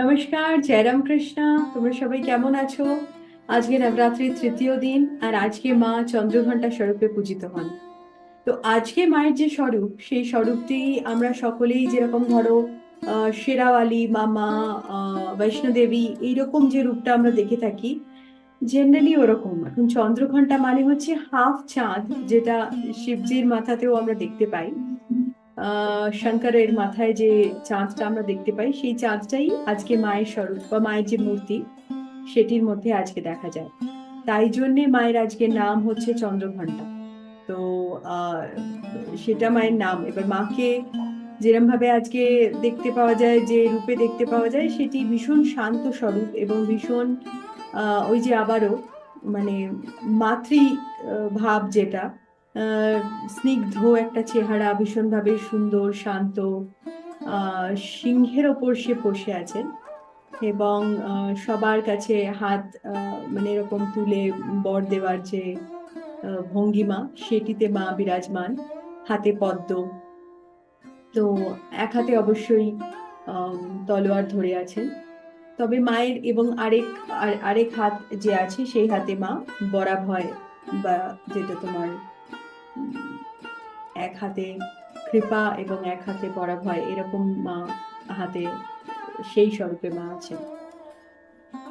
নমস্কার জয়রাম কৃষ্ণা তোমরা সবাই কেমন আছো? আজকে নবরাত্রির তৃতীয় দিন আর আজকে মা চন্দ্রঘণ্টা স্বরূপে পূজিত হন। তো আজকে মায়ের যে স্বরূপ, সেই স্বরূপটি আমরা সকলেই যেরকম ধরো শেরাওয়ালি, মামা বৈষ্ণোদেবী এইরকম যে রূপটা আমরা দেখে থাকি জেনারেলি ওরকম। এখন চন্দ্রঘণ্টা মানে হচ্ছে হাফ চাঁদ, যেটা শিবজির মাথাতেও আমরা দেখতে পাই। শঙ্করের মাথায় যে চাঁদটা আমরা দেখতে পাই, সেই চাঁদটাই আজকে মায়ের স্বরূপ বা মায়ের যে মূর্তি, সেটির মধ্যে আজকে দেখা যায়। তাই জন্যে মায়ের আজকে নাম হচ্ছে চন্দ্রঘণ্টা তো সেটা মায়ের নাম। এবার মাকে যেরম ভাবে আজকে দেখতে পাওয়া যায়, যে রূপে দেখতে পাওয়া যায়, সেটি ভীষণ শান্ত স্বরূপ এবং ভীষণ ওই যে আবারও মানে মাতৃ ভাব যেটা স্নিগ্ধ একটা চেহারা, ভীষণভাবে সুন্দর, শান্ত সিংহের ওপর সে বসে আছেন এবং সবার কাছে হাত মানে এরকম তুলে বর দেওয়ার যে ভঙ্গিমা, সেটিতে মা বিরাজমান, হাতে পদ্ম। তো এক হাতে অবশ্যই তলোয়ার ধরে আছেন তবে মায়ের এবং আরেক, আর- আরেক হাত যে আছে, সেই হাতে মা বরাভয় বা যেটা তোমার এক হাতে কৃপা এবং এক হাতে পরাভয় এরকম মা হাতে সেই স্বরূপে মা আছে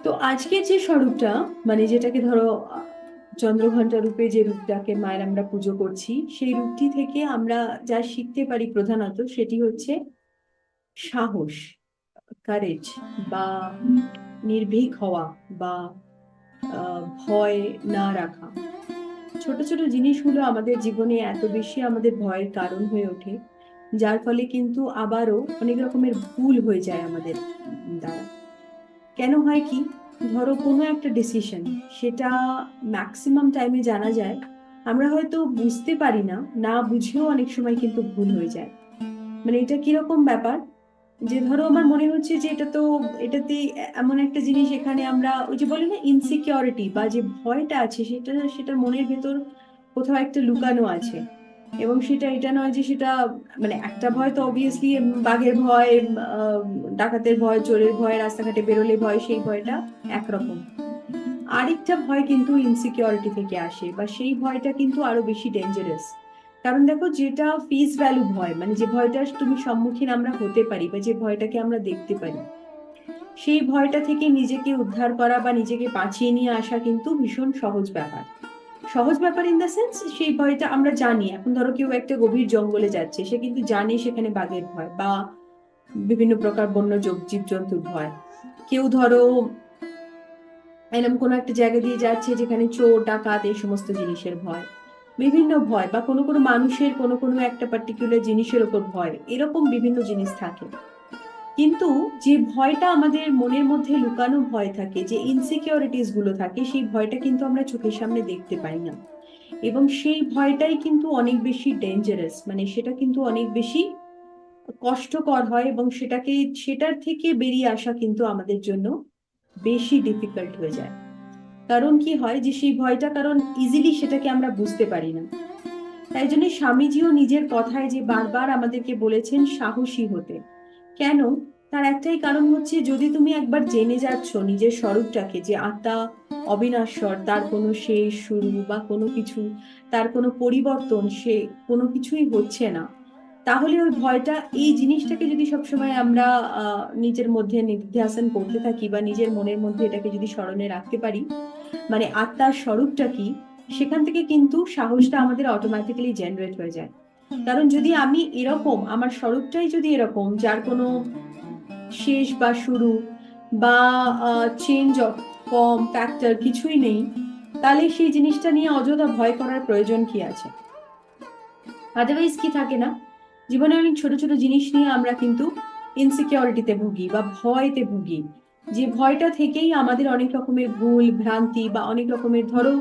তো আজকে যে স্বরূপটা মানে যেটাকে ধরো, চন্দ্রঘণ্টা রূপে যে রূপটাকে মায়ের আমরা পুজো করছি, সেই রূপটি থেকে আমরা যা শিখতে পারি প্রধানত সেটি হচ্ছে সাহস কারেজ বা নির্ভীক হওয়া বা ভয় না রাখা। ছোট ছোট জিনিসগুলো আমাদের জীবনে এত বেশি আমাদের ভয়ের কারণ হয়ে ওঠে, যার ফলে কিন্তু আবারও অনেক রকমের ভুল হয়ে যায় আমাদের দ্বারা। কেন হয় কি, ধরো কোনো একটা ডিসিশন সেটা ম্যাক্সিমাম টাইমে জানা যায়, আমরা হয়তো বুঝতে পারি না না বুঝেও অনেক সময় কিন্তু ভুল হয়ে যায়। মানে এটা কীরকম ব্যাপার যে ধরো আমার মনে হচ্ছে যে এটা তো, এটাতে এমন একটা জিনিস এখানে আমরা ওই যে বলি না ইনসিকিউরিটি বা যে ভয়টা আছে সেটা সেটা মনের ভেতর কোথাও একটা লুকানো আছে। এবং সেটা, এটা নয় যে সেটা মানে একটা ভয় তো অবভিয়াসলি বাঘের ভয় ডাকাতের ভয়, চোরের ভয়, রাস্তাঘাটে বেরোলে ভয়, সেই ভয়টা একরকম। আরেকটা ভয় কিন্তু ইনসিকিউরিটি থেকে আসে বা সেই ভয়টা কিন্তু আরও বেশি ডেঞ্জারাস কারণ দেখো যেটা ফেস ভ্যালু ভয় মানে যে ভয়টা তুমি সম্মুখীন আমরা হতে পারি বা যে ভয়টাকে আমরা দেখতে পারি, সেই ভয়টা থেকে নিজেকে উদ্ধার করা বা নিজেকে বাঁচিয়ে নিয়ে আসা কিন্তু ভীষণ সহজ ব্যাপার। সহজ ব্যাপার ইন দ্য সেন্স সেই ভয়টা আমরা জানি, এখন ধরো কেউ একটা গভীর জঙ্গলে যাচ্ছে, সে কিন্তু জানে সেখানে বাঘের ভয় বা বিভিন্ন প্রকার বন্য জীবজন্তুর ভয়। কেউ ধরো এরকম কোনো একটা জায়গা দিয়ে যাচ্ছে যেখানে চোর, ডাকাত এই সমস্ত জিনিসের ভয়। বিভিন্ন ভয় বা কোনো কোনো মানুষের কোনো কোনো একটা পার্টিকুলার জিনিসের ওপর ভয়, এরকম বিভিন্ন জিনিস থাকে। কিন্তু যে ভয়টা আমাদের মনের মধ্যে লুকানো ভয় থাকে, যে ইনসিকিউরিটিসগুলো থাকে, সেই ভয়টা কিন্তু আমরা চোখের সামনে দেখতে পাই না। এবং সেই ভয়টাই কিন্তু অনেক বেশি ডেঞ্জারাস মানে সেটা কিন্তু অনেক বেশি কষ্টকর হয় এবং সেটাকে, সেটার থেকে বেরিয়ে আসা কিন্তু আমাদের জন্য বেশি ডিফিকাল্ট হয়ে যায়। কারণ কি হয় যে সেই ভয়টা কারণ ইজিলি সেটাকে আমরা বুঝতে পারি না। তাই জন্য স্বামীজিও নিজের কথায় যে বারবার আমাদেরকে বলেছেন সাহসী হতে। কেন? তার একটাই কারণ হচ্ছে যদি তুমি একবার জেনে যাচ্ছ নিজের স্বরূপটাকে যে আত্মা অবিনাশ্বর, তার কোনো শেষ শুরু বা কোনো কিছু, তার কোনো পরিবর্তন সে কোনো কিছুই হচ্ছে না। তাহলে ওই ভয়টা, এই জিনিসটাকে যদি সবসময় আমরা নিজের মধ্যে নির্ধ্যাসন করতে থাকি বা নিজের মনের মধ্যে এটাকে যদি স্মরণে রাখতে পারি মানে আত্মার স্বরূপটা কি, সেখান থেকে কিন্তু সাহসটা আমাদের অটোমেটিক্যালি জেনারেট হয়ে যায়। কারণ যদি আমি এরকম, আমার স্বরূপটাই যদি এরকম, যার কোনো শেষ বা শুরু বা চেঞ্জ অফ ফর্ম ফ্যাক্টর কিছুই নেই, তাহলে সেই জিনিসটা নিয়ে অযথা ভয় করার প্রয়োজন কি আছে? আদারওয়াইজ কি থাকে না? জীবনে অনেক ছোট ছোট জিনিস নিয়ে আমরা কিন্তু ইনসিকিউরিটিতে ভুগি বা ভয়তে ভুগি। যে ভয়টা থেকেই আমাদের অনেক রকমের ভুল, ভ্রান্তি বা অনেক রকমের ধরো,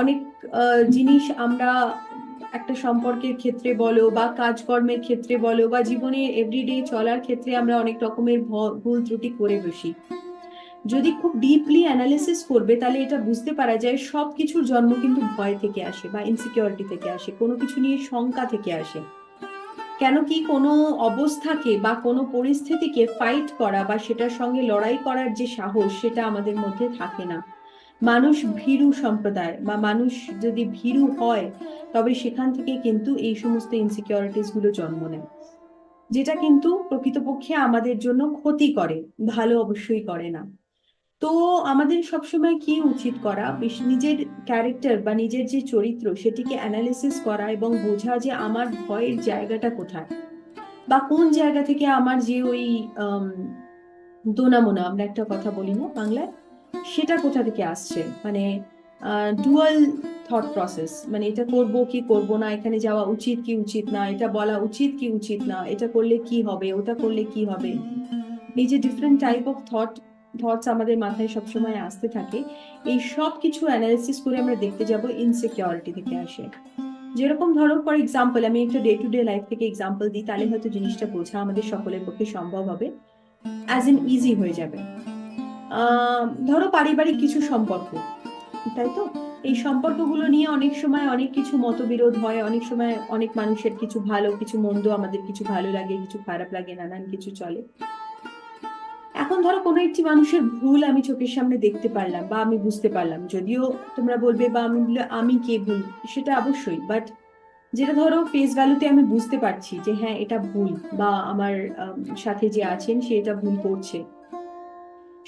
অনেক জিনিস আমরা একটা সম্পর্কের ক্ষেত্রে বলো বা কাজকর্মের ক্ষেত্রে বলো বা জীবনের এভরিডে চলার ক্ষেত্রে আমরা অনেক রকমের ভুল ত্রুটি করে বসি। যদি খুব ডিপলি অ্যানালিসিস করবে তাহলে এটা বুঝতে পারা যায় সব কিছুর জন্ম কিন্তু ভয় থেকে আসে বা ইনসিকিউরিটি থেকে আসে, কোনো কিছু নিয়ে শঙ্কা থেকে আসে। কেন কি কোনো অবস্থাকে বা কোনো পরিস্থিতিকে ফাইট করা বা সেটার সঙ্গে লড়াই করার যে সাহস, সেটা আমাদের মধ্যে থাকে না। মানুষ ভীরু সম্প্রদায় বা মানুষ যদি ভীরু হয়, তবে সেখান থেকে কিন্তু এই সমস্ত ইনসিকিউরিটিসগুলো জন্ম নেয়। যেটা কিন্তু প্রকৃতপক্ষে আমাদের জন্য ক্ষতি করে, ভালো অবশ্যই করে না। তো আমাদের সবসময় কি উচিত করা? নিজের ক্যারেক্টার বা নিজের যে চরিত্র সেটিকে অ্যানালিসিস করা এবং বোঝা যে আমার ভয়ের জায়গাটা কোথায়? বা কোন জায়গা থেকে আমার যে ওই দোনামোনা আমরা একটা কথা বলি না বাংলায়? সেটা কোথা থেকে আসছে? মানে ডুয়াল থট প্রসেস মানে এটা করব কি করব না, এখানে যাওয়া উচিত কি উচিত না, এটা বলা উচিত কি উচিত না, এটা করলে কি হবে, ওটা করলে কি হবে? এই যে different type of thought thoughts আমাদের মাথায় সবসময় আসতে থাকে। এই সব কিছু অ্যানালিসিস করে আমরা দেখতে যাব ইনসিকিউরিটি থেকে আসে। যেরকম ধরো ফর এক্সাম্পল আমি একটা ডে টু ডে লাইফ থেকে এক্সাম্পল দিই, তাহলে হয়তো জিনিসটা বোঝা আমাদের সকলের পক্ষে সম্ভব হবে। অ্যাজ ইন ইজি হয়ে যাবে। ধরো পারিবারিক কিছু সম্পর্ক, তাই তো? এই সম্পর্কগুলো নিয়ে অনেক সময় অনেক কিছু মতবিরোধ হয়, অনেক সময় অনেক মানুষের কিছু ভালো, কিছু মন্দ আমাদের কিছু ভালো লাগে, কিছু খারাপ লাগে, নানান কিছু চলে। এখন ধরো কোনো একটি মানুষের ভুল আমি চোখের সামনে দেখতে পারলাম বা আমি বুঝতে পারলাম, যদিও তোমরা বলবে বা আমি আমি কে ভুল, সেটা অবশ্যই। বাট যেটা ধরো ফেস ভ্যালুতে আমি বুঝতে পারছি যে হ্যাঁ এটা ভুল বা আমার সাথে যে আছেন সে এটা ভুল করছে।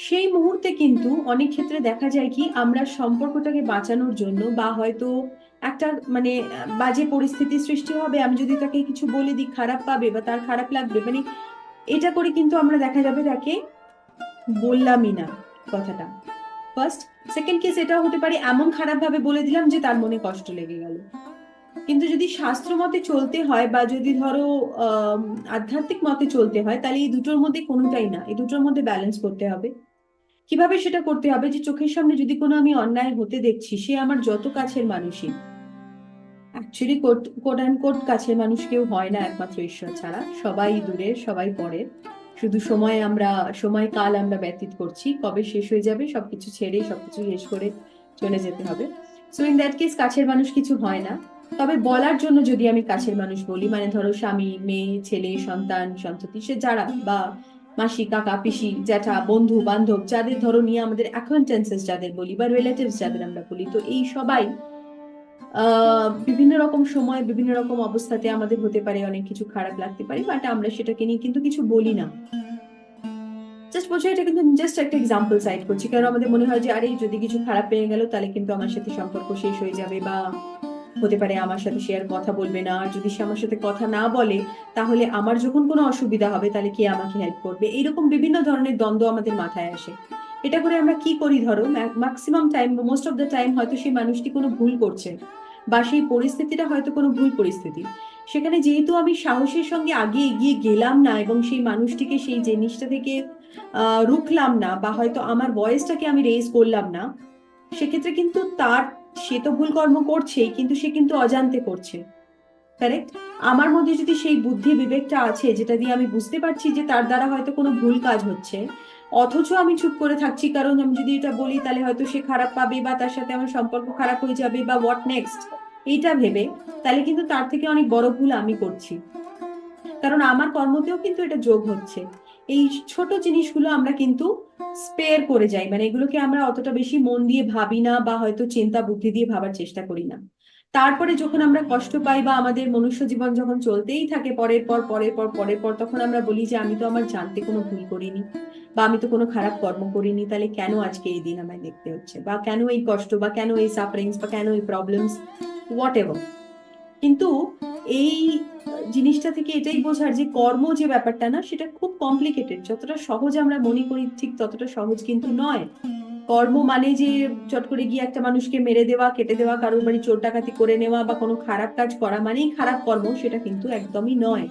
সেই মুহূর্তে কিন্তু অনেক ক্ষেত্রে দেখা যায় কি আমরা সম্পর্কটাকে বাঁচানোর জন্য বা হয়তো একটা মানে বাজে পরিস্থিতি সৃষ্টি হবে, আমি যদি তাকে কিছু বলে দিই, খারাপ পাবে বা তার খারাপ লাগবে মানে এটা করে কিন্তু আমরা দেখা যাবে তাকে বললামই না কথাটা। ফার্স্ট সেকেন্ড কেস এটাও হতে পারে এমন খারাপ ভাবে বলে দিলাম যে তার মনে কষ্ট লেগে গেল। কিন্তু যদি শাস্ত্র মতে চলতে হয় বা যদি ধরো আধ্যাত্মিক মতে চলতে হয়, তাহলে এই দুটোর মধ্যে কোনোটাই না। এই দুটোর মধ্যে ব্যালেন্স করতে হবে। কীভাবে সেটা করতে হবে যে চোখের সামনে যদি কোনো আমি অন্যায় হতে দেখছি, সে আমার যত কাছের মানুষই। Actually quote quote end quote কাছের মানুষ কেউ হয় না একমাত্র ঈশ্বর ছাড়া। সবাই দূরের, সবাই পরের। শুধু সময় আমরা, সময় কাল আমরা ব্যতীত করছি। কবে শেষ হয়ে যাবে সবকিছু ছেড়ে, সবকিছু শেষ করে চলে যেতে হবে। সো ইন দ্যাট কেস কাছের মানুষ কিছু হয় না। তবে বলার জন্য যদি আমি কাছের মানুষ বলি মানে ধরো স্বামী, মেয়ে, ছেলে, সন্তান, সন্ততি, সে যারা বা মাসি, কাকা, পিসি, জ্যাঠা, বন্ধু, বান্ধব, যাদের ধরো নিয়ে আমাদের অ্যাকোয়েন্টেন্সেস যাদের বলি বা রিলেটিভস যাদের আমরা বলি, তো এই সবাই বিভিন্ন রকম সময়, বিভিন্ন রকম অবস্থাতে আমাদের হতে পারে অনেক কিছু খারাপ লাগতে পারে বাট আমরা সেটাকে নিয়ে কিন্তু কিছু বলি না। জাস্ট বলছি, এটা কিন্তু জাস্ট একটা এক্সাম্পল সাইড করছি, কারণ আমাদের মনে হয় যে, আরে, যদি কিছু খারাপ পেয়ে গেল, তাহলে কিন্তু আমার সাথে সম্পর্ক শেষ হয়ে যাবে বা হতে পারে আমার সাথে সে আর কথা বলবে না। আর যদি সে আমার সাথে কথা না বলে, তাহলে আমার যখন কোনো অসুবিধা হবে, তাহলে কে আমাকে হেল্প করবে? এইরকম বিভিন্ন ধরনের দ্বন্দ্ব আমাদের মাথায় আসে। এটা করে আমরা কি করি ধরো maximum time most of the time হয়তো সেই মানুষটি কোনো ভুল করছে। বা সেই পরিস্থিতিটা হয়তো কোনো ভুল পরিস্থিতি। সেখানে যেহেতু আমি সাহসের সঙ্গে আগে এগিয়ে গেলাম না এবং সেই মানুষটিকে সেই জিনিসটা থেকে রুখলাম না বা হয়তো আমার বয়সটাকে আমি রেজ করলাম না, সেক্ষেত্রে কিন্তু তার, সে তো ভুল কর্ম করছেই, কিন্তু সে কিন্তু অজান্তে করছে। কারেক্ট আমার মধ্যে যদি সেই বুদ্ধি বিবেকটা আছে, যেটা দিয়ে আমি বুঝতে পারছি যে তার দ্বারা হয়তো কোনো ভুল কাজ হচ্ছে অথচ আমি চুপ করে থাকছি, কারণ আমি যদি এটা বলি তাহলে হয়তো সে খারাপ পাবে বা তার সাথে আমার সম্পর্ক খারাপ হয়ে যাবে বা হোয়াট নেক্সট এইটা ভেবে তাহলে কিন্তু তার থেকে অনেক বড় ভুল আমি করছি। কারণ আমার কর্মতেও কিন্তু এটা যোগ হচ্ছে। এই ছোট জিনিসগুলো আমরা কিন্তু স্পেয়ার করে যাই মানে এগুলোকে আমরা অতটা বেশি মন দিয়ে ভাবি না বা হয়তো চিন্তা বুদ্ধি দিয়ে ভাবার চেষ্টা করি না। তারপরে যখন আমরা কষ্ট পাই বা আমাদের মনুষ্য জীবন যখন চলতেই থাকে পরের পর পরের পর পরের পর, তখন আমরা বলি যে আমি তো আমার জানতে কোনো ভুল করিনি বা আমি তো কোনো খারাপ কর্ম করিনি, তাহলে কেন আজকে এই দিন আমায় দেখতে হচ্ছে? বা কেন এই কষ্ট বা কেন এই সাফারিংস বা কেন এই প্রবলেমস হোয়াট এভার কিন্তু এই জিনিসটা থেকে এটাই বোঝার যে কর্ম যে ব্যাপারটা না, সেটা খুব কমপ্লিকেটেড যতটা সহজ আমরা মনে করি, ঠিক ততটা সহজ কিন্তু নয়। কর্ম মানে যে চট করে গিয়ে একটা মানুষকে মেরে দেওয়া, কেটে দেওয়া, কারোর বাড়ি চোর ডাকাতি করে নেওয়া বা কোনো খারাপ কাজ করা মানেই খারাপ কর্ম, সেটা কিন্তু একদমই নয়।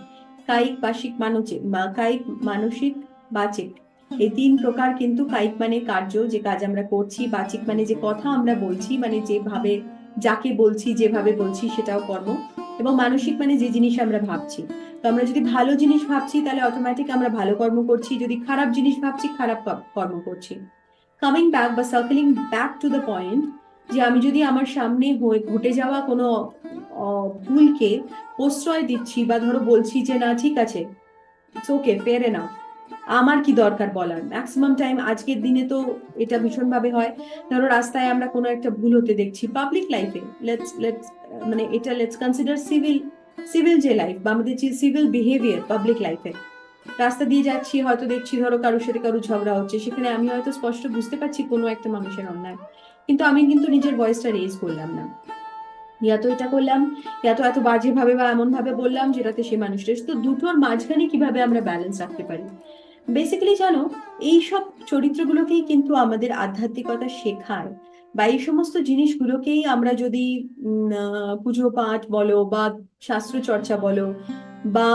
কায়িক বাসিক মানসিক কায়িক, মানসিক, বাচিক। এই তিন প্রকার কিন্তু কায়িক মানে কার্য, যে কাজ আমরা করছি, বাচিক মানে যে কথা আমরা বলছি মানে যেভাবে যাকে বলছি, যেভাবে বলছি সেটাও কর্ম। এবং মানসিক মানে যে জিনিস আমরা ভাবছি। তো আমরা যদি ভালো জিনিস ভাবছি, তাহলে অটোমেটিক আমরা ভালো কর্ম করছি। যদি খারাপ জিনিস ভাবছি, খারাপ কর্ম করছি। কামিং ব্যাক বা circling back to the point যে আমি যদি আমার সামনে হয়ে- ঘটে যাওয়া কোনো ভুলকে প্রশ্রয় দিচ্ছি বা ধরো বলছি যে, না, ঠিক আছে ওকে পেরে না আমার কি দরকার বলার? ম্যাক্সিমাম টাইম আজকের দিনে তো এটা ভীষণভাবে হয়। ধরো রাস্তায় আমরা কোনো একটা ভুল হতে দেখছি পাবলিক লাইফে লেটস লেটস মানে এটা লেটস কনসিডার সিভিল সিভিল যে লাইফ বা আমাদের যে সিভিল বিহেভিয়ার পাবলিক লাইফে রাস্তা দিয়ে যাচ্ছি, হয়তো দেখছি ধরো কারোর সাথে কারও ঝগড়া হচ্ছে, সেখানে আমি হয়তো স্পষ্ট বুঝতে পারছি কোনো একটা মানুষের অন্যায়। কিন্তু আমি কিন্তু নিজের ভয়েসটা রেজ করলাম না। ইয়া তো এটা করলাম, ইয়া তো এত বাজে ভাবে বা এমন ভাবে বললাম যেটাতে সে মানুষটা, তো দুটোর মাঝখানে কীভাবে আমরা ব্যালেন্স রাখতে পারি? বেসিক্যালি জানো এই সব চরিত্রগুলোকেই কিন্তু আমাদের আধ্যাত্মিকতা শেখায় বা এই সমস্ত জিনিসগুলোকেই আমরা যদি পুজো পাঠ বলো বা শাস্ত্র চর্চা বলো বা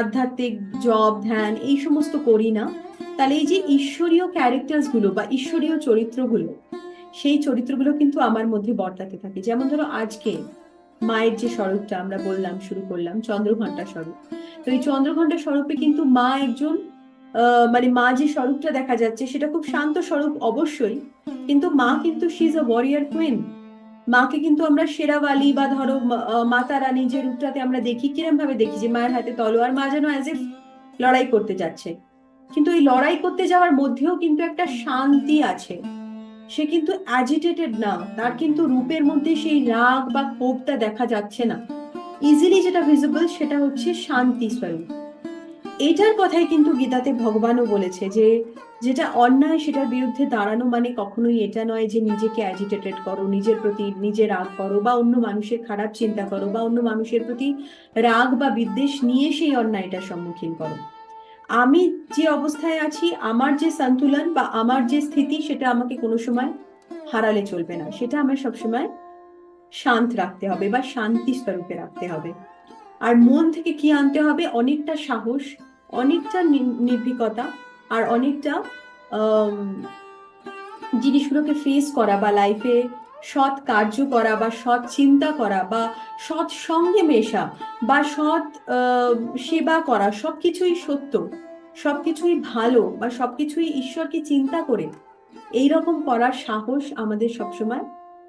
আধ্যাত্মিক জব, ধ্যান এই সমস্ত করি না, তাহলে এই যে ঈশ্বরীয় ক্যারেক্টার্সগুলো বা ঈশ্বরীয় চরিত্রগুলো, সেই চরিত্রগুলো কিন্তু আমার মধ্যে বর্তাতে থাকে। যেমন ধরো আজকে মায়ের যে স্বরূপটা আমরা বললাম, শুরু করলাম, চন্দ্রঘণ্টা স্বরূপ। তো এই চন্দ্রঘণ্টা স্বরূপে কিন্তু মা একজন মানে মা যে স্বরূপটা দেখা যাচ্ছে, সেটা খুব শান্ত স্বরূপ অবশ্যই, কিন্তু মা কিন্তু she is a warrior queen মাকে কিন্তু আমরা শেরাওয়ালি বা ধরো মাতা রানী যে রূপটাতে আমরা দেখি কিরম ভাবে দেখি যে মায়ের হাতে তলোয়ার, মা যেন অ্যাজ এ লড়াই করতে যাচ্ছে। কিন্তু এই লড়াই করতে যাওয়ার মধ্যেও কিন্তু একটা শান্তি আছে। সে কিন্তু অ্যাজিটেটেড না। তার কিন্তু রূপের মধ্যে সেই রাগ বা ক্ষোভটা দেখা যাচ্ছে না। ইজিলি যেটা ভিজিবল সেটা হচ্ছে শান্তি স্বরূপ এটার কথাই কিন্তু গীতাতে ভগবানও বলেছে যে, যেটা অন্যায় সেটার বিরুদ্ধে দাঁড়ানো মানে কখনোই এটা নয় যে নিজেকে অ্যাজিটেটেড করো, নিজের প্রতি নিজে রাগ করো বা অন্য মানুষের খারাপ চিন্তা করো বা অন্য মানুষের প্রতি রাগ বা বিদ্বেষ নিয়ে সেই অন্যায়টার সম্মুখীন করো। আমি যে অবস্থায় আছি, আমার যে সন্তুলন বা আমার যে স্থিতি, সেটা আমাকে কোনো সময় হারালে চলবে না। সেটা আমার সবসময় শান্ত রাখতে হবে বা শান্তি স্বরূপে রাখতে হবে। আর মন থেকে কি আনতে হবে? অনেকটা সাহস, অনেকটা নির্ভীকতা আর অনেকটা জিনিসগুলোকে ফেস করা বা লাইফে সৎ কার্য করা বা সৎ চিন্তা করা বা সৎ সঙ্গে মেশা বা সৎ সেবা করা সবকিছুই সত্য, সবকিছুই ভালো বা সবকিছুই ঈশ্বরকে চিন্তা করে এই রকম করার সাহস আমাদের সবসময়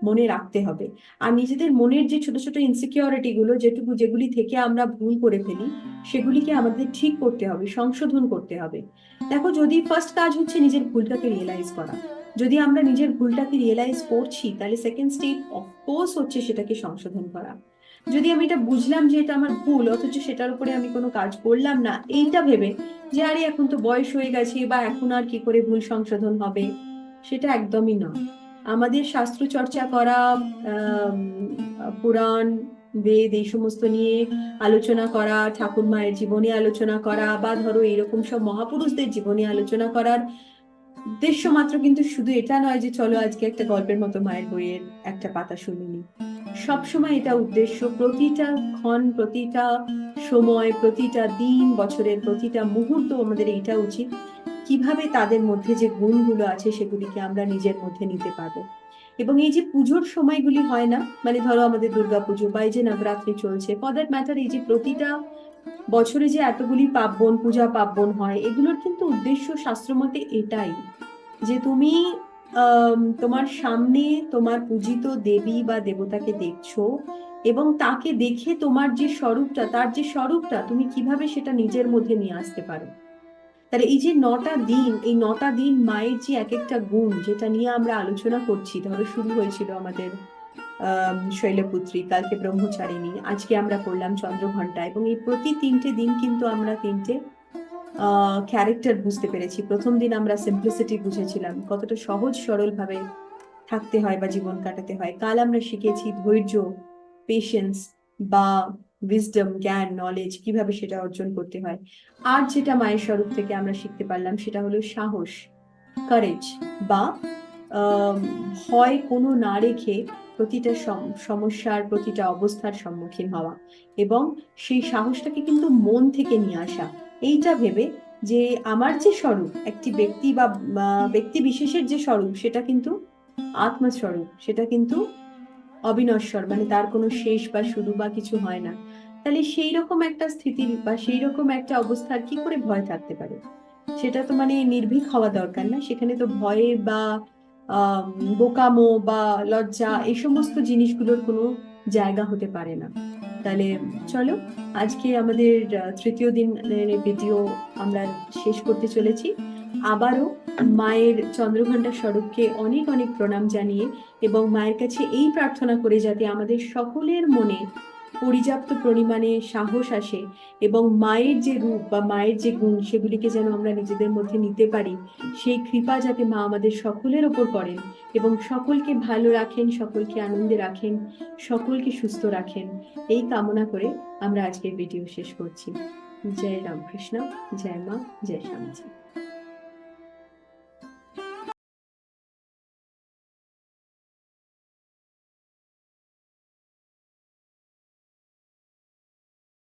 মনে রাখতে হবে। আর নিজেদের মনের যে ছোট ছোট ইনসিকিউরিটি গুলো যেটুকু যেগুলি থেকে আমরা ভুল করে ফেলি, সেগুলিকে আমাদের ঠিক করতে হবে, সংশোধন করতে হবে। দেখো যদি ফার্স্ট কাজ হচ্ছে নিজের ভুলটাকে রিয়েলাইজ করা। যদি আমরা নিজের ভুলটাকে রিয়েলাইজ করছি, তাহলে সেকেন্ড স্টেপ অফকোর্স হচ্ছে সেটাকে সংশোধন করা। যদি আমি এটা বুঝলাম যে এটা আমার ভুল, অথচ সেটার উপরে আমি কোনো কাজ করলাম না, এইটা ভেবে যে আরে এখন তো বয়স হয়ে গেছে, বা এখন আর কি করে ভুল সংশোধন হবে, সেটা একদমই নয়। আমাদের শাস্ত্র চর্চা করা পুরাণ, বেদ, এই সমস্ত নিয়ে আলোচনা করা, ঠাকুর মায়ের জীবনী আলোচনা করা, বা ধরো এরকম সব মহাপুরুষদের জীবনী আলোচনা করার উদ্দেশ্য মাত্র কিন্তু শুধু এটা নয় যে চলো আজকে একটা গল্পের মতো মায়ের বইয়ের একটা পাতা শুনিনি সবসময় এটা উদ্দেশ্য, প্রতিটা ক্ষণ, প্রতিটা সময়, প্রতিটা দিন, বছরের প্রতিটা মুহূর্ত আমাদের এটা উচিত, কীভাবে তাদের মধ্যে যে গুণগুলো আছে সেগুলিকে আমরা নিজের মধ্যে নিতে পারব। এবং এই যে পুজোর সময়গুলি হয় না মানে ধরো আমাদের দুর্গা পুজো বা এই যে নবরাত্রি চলছে ফর দ্যাট ম্যাটার এই যে প্রতিটা বছরে যে এতগুলি পার্বণ, পূজা পার্বণ হয়, এগুলোর কিন্তু উদ্দেশ্য শাস্ত্রমতে এটাই যে তুমি তোমার সামনে তোমার পূজিত দেবী বা দেবতাকে দেখছ এবং তাকে দেখে তোমার যে স্বরূপটা, তার যে স্বরূপটা তুমি কীভাবে সেটা নিজের মধ্যে নিয়ে আসতে পারো। তাহলে এই যে নটা দিন, এই নটা দিন মায়ের যে এক একটা গুণ যেটা নিয়ে আমরা আলোচনা করছি, ধরো শুরু হয়েছিল আমাদের শৈলপুত্রী কালকে ব্রহ্মচারিণী। আজকে আমরা করলাম চন্দ্রঘণ্টা এবং এই প্রতি তিনটে দিন কিন্তু আমরা তিনটে ক্যারেক্টার বুঝতে পেরেছি। প্রথম দিন আমরা সিম্পলিসিটি বুঝেছিলাম, কতটা সহজ সরল ভাবে থাকতে হয় বা জীবন কাটাতে হয়। কাল আমরা শিখেছি ধৈর্য পেশেন্স বা উইজডম জ্ঞান নলেজ কীভাবে সেটা অর্জন করতে হয়। আর যেটা মায়ের স্বরূপ থেকে আমরা শিখতে পারলাম, সেটা হলো সাহস কারেজ বা ভয় কোনো না রেখে প্রতিটা সম- সমস্যার প্রতিটা অবস্থার সম্মুখীন হওয়া এবং সেই সাহসটাকে কিন্তু মন থেকে নিয়ে আসা। এইটা ভেবে যে আমার যে স্বরূপ, একটি ব্যক্তি বা ব্যক্তি বিশেষের যে স্বরূপ, সেটা কিন্তু আত্মস্বরূপ, সেটা কিন্তু অবিনশ্বর মানে তার কোনো শেষ বা শুরু বা কিছু হয় না। তাহলে সেই রকম একটা স্থিতি বা সেই রকম একটা অবস্থার কি করে ভয় থাকতে পারে? সেটা তো মানে নির্ভীক হওয়া দরকার না, সেখানে তো ভয়ে বা বোকামো বা লজ্জা, এই সমস্ত জিনিসগুলোর কোনো জায়গা হতে পারে না। তাহলে চলো, আজকে আমাদের তৃতীয় দিনের ভিডিও আমরা শেষ করতে চলেছি। আবারও মায়ের চন্দ্রঘণ্টা স্বরূপকে অনেক অনেক প্রণাম জানিয়ে এবং মায়ের কাছে এই প্রার্থনা করে যাতে আমাদের সকলের মনে পর্যাপ্ত পরিমাণে সাহস আসে এবং মায়ের যে রূপ বা মায়ের যে গুণ সেগুলিকে যেন আমরা নিজেদের মধ্যে নিতে পারি, সেই কৃপা যাতে মা আমাদের সকলের ওপর করেন এবং সকলকে ভালো রাখেন, সকলকে আনন্দে রাখেন, সকলকে সুস্থ রাখেন। এই কামনা করে আমরা আজকের ভিডিও শেষ করছি। জয় রামকৃষ্ণ, জয় মা, জয় স্বামীজি।